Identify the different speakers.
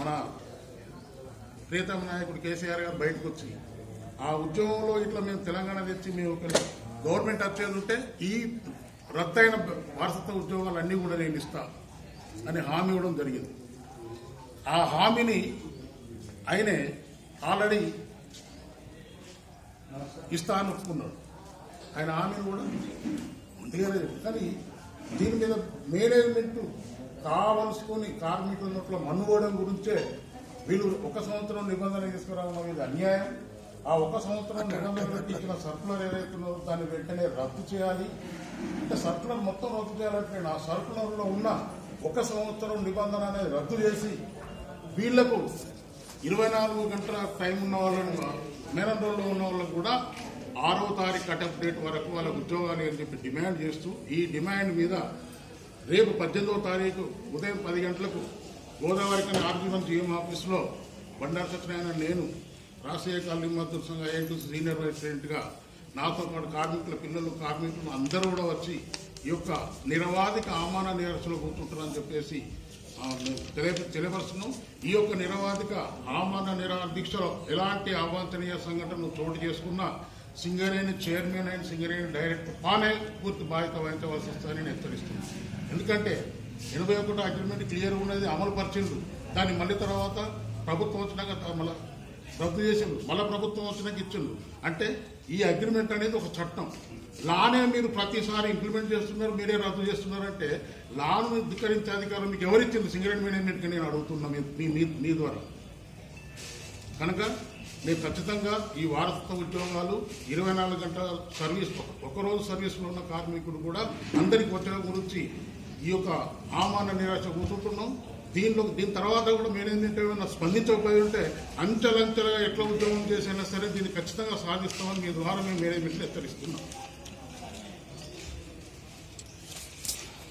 Speaker 1: మన ప్రీతమ నాయకుడు కేసీఆర్ గారు బయటకు వచ్చి ఆ ఉద్యమంలో ఇట్లా మేము తెలంగాణ తెచ్చి మేము గవర్నమెంట్ వచ్చేది ఉంటే ఈ రద్దయిన వారసత్వ ఉద్యోగాలన్నీ కూడా నేను ఇస్తా అని హామీ ఇవ్వడం జరిగింది. ఆ హామీని ఆయనే ఆల్రెడీ ఇస్తా అని ఒప్పుకున్నాడు. ఆయన హామీని కూడా తీయలేదు కానీ దీని మీద మేనేజ్మెంట్ కావలసుకొని కార్మికుల నోట్ల మన్నుకోవడం గురించే వీళ్ళు ఒక సంవత్సరం నిబంధన తీసుకురావడం అనేది అన్యాయం. ఆ ఒక సంవత్సరం నిబంధనలకు ఇచ్చిన సర్కులర్ ఏదైతుందో దాన్ని వెంటనే రద్దు చేయాలి. అంటే సర్కులర్ మొత్తం రద్దు చేయాలంటే ఆ సర్కులర్లో ఉన్న ఒక సంవత్సరం నిబంధన అనేది రద్దు చేసి వీళ్ళకు ఇరవై నాలుగు గంటల టైం ఉన్న వాళ్ళని రోజుల్లో ఉన్న వాళ్ళకు కూడా ఆరో తారీఖు కటప్ డేట్ వరకు వాళ్ళకు ఉద్యోగాలు అని చెప్పి డిమాండ్ చేస్తూ ఈ డిమాండ్ మీద రేపు పద్దెనిమిదవ తారీఖు ఉదయం పది గంటలకు గోదావరి కన్నా ఆర్జీవన్ జీఎం ఆఫీస్లో బండారు సత్యనారాయణ నేను రాష్ట్రీయ కాలనీ మద్దతు సంఘ ఐఎన్టీ సీనియర్ వైస్ ప్రెసిడెంట్గా నాతో పాటు కార్మికుల పిల్లలు కార్మికులు అందరూ కూడా వచ్చి ఈ యొక్క నిరవాధిక ఆమాన నిరసనలో కూర్చుంటారని చెప్పేసి తెలియపరుస్తున్నాం. ఈ యొక్క నిరవాధిక ఆమాన నిరా దీక్షలో ఎలాంటి అవాంఛనీయ సంఘటనలు చోటు చేసుకున్నా సింగరేణి చైర్మన్ అయిన సింగరేణి డైరెక్టర్ పానే పూర్తి బాధ్యత వహించవలసి వస్తుందని నేను హెచ్చరిస్తున్నాను. ఎందుకంటే ఎనభై ఒకటో అగ్రిమెంట్ క్లియర్ ఉన్నది అమలు పరిచిండు దాన్ని మళ్ళీ తర్వాత ప్రభుత్వం వచ్చినాక త- రద్దు చేసిండు మళ్ళీ ప్రభుత్వం వచ్చినాక ఇచ్చిండు అంటే ఈ అగ్రిమెంట్ అనేది ఒక చట్టం. లానే మీరు ప్రతిసారి ఇంప్లిమెంట్ చేస్తున్నారు మీరే రద్దు చేస్తున్నారంటే లాను ధిక్కరించే అధికారం మీకు ఎవరిచ్చింది? సింగరేణి మేనేజ్మెంట్కి నేను అడుగుతున్నా మీ- మీ మీ ద్వారా. కనుక నేను ఖచ్చితంగా ఈ వారసత్వ ఉద్యోగాలు ఇరవై నాలుగు గంటల సర్వీస్ ఒకరోజు సర్వీస్లో ఉన్న కార్మికుడు కూడా అందరికి వచ్చే గురించి ఈ యొక్క ఆమాన నిరాశ కూర్చుంటున్నాం దీనిలో దీని తర్వాత కూడా మేనేజ్మెంట్ ఏమైనా స్పందించకపోయి ఉంటే అంచెలంచెలుగా ఎట్లా ఉద్యోగం చేసైనా సరే దీన్ని ఖచ్చితంగా సాధిస్తామని మీ ద్వారా మేము మేనేజ్మెంట్ హెచ్చరిస్తున్నాం.